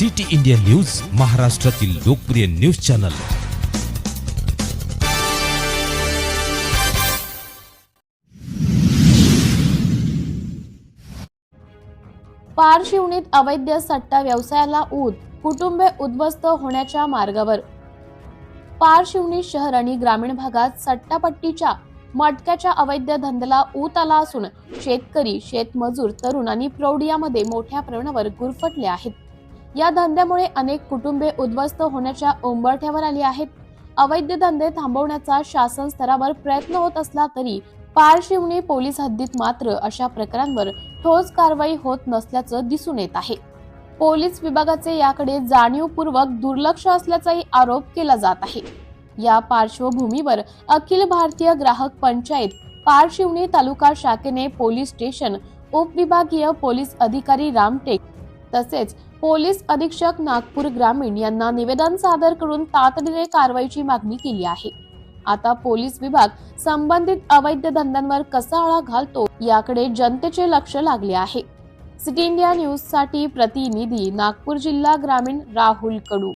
City India news महाराष्ट्रातील लोकप्रिय news channel. पारशिवणीत अवैध सट्टा व्यवसायाला ऊत कुटुंबे उद्ध्वस्त होण्याच्या मार्गावर. पारशिवणी शहर आणि ग्रामीण भागात सट्टापट्टीच्या मटक्याच्या अवैध धंद्याला ऊत आला असून शेतकरी शेतमजूर तरुण आणि प्रौढ यामध्ये मोठ्या प्रमाणावर गुरफटले आहेत. या धंद्यामुळे अनेक कुटुंबे उद्ध्वस्त होण्याच्या उंबरठ्यावर आली आहेत. अवैध धंदे थांबवण्याचा शासन स्तरावर प्रयत्न होत असला तरी पारशिवनी पोलीस हद्दीत मात्र अशा प्रकारांवर ठोस कारवाई होत नसल्याचं दिसून येत आहे. पोलीस विभागाचे याकडे जाणीवपूर्वक दुर्लक्ष असल्याचाही आरोप केला जात आहे. या पार्श्वभूमीवर अखिल भारतीय ग्राहक पंचायत पारशिवनी तालुका शाखेने पोलीस स्टेशन उपविभागीय पोलीस अधिकारी रामटेक तसेच पोलीस अधीक्षक नागपूर ग्रामीण यांना निवेदन सादर करून तातडीने कारवाईची मागणी केली आहे. आता पोलीस विभाग संबंधित अवैध धंद्यांवर कसा आळा घालतो याकडे जनतेचे लक्ष लागले आहे. सिटी इंडिया न्यूजसाठी प्रतिनिधी नागपूर जिल्हा ग्रामीण राहुल कडू.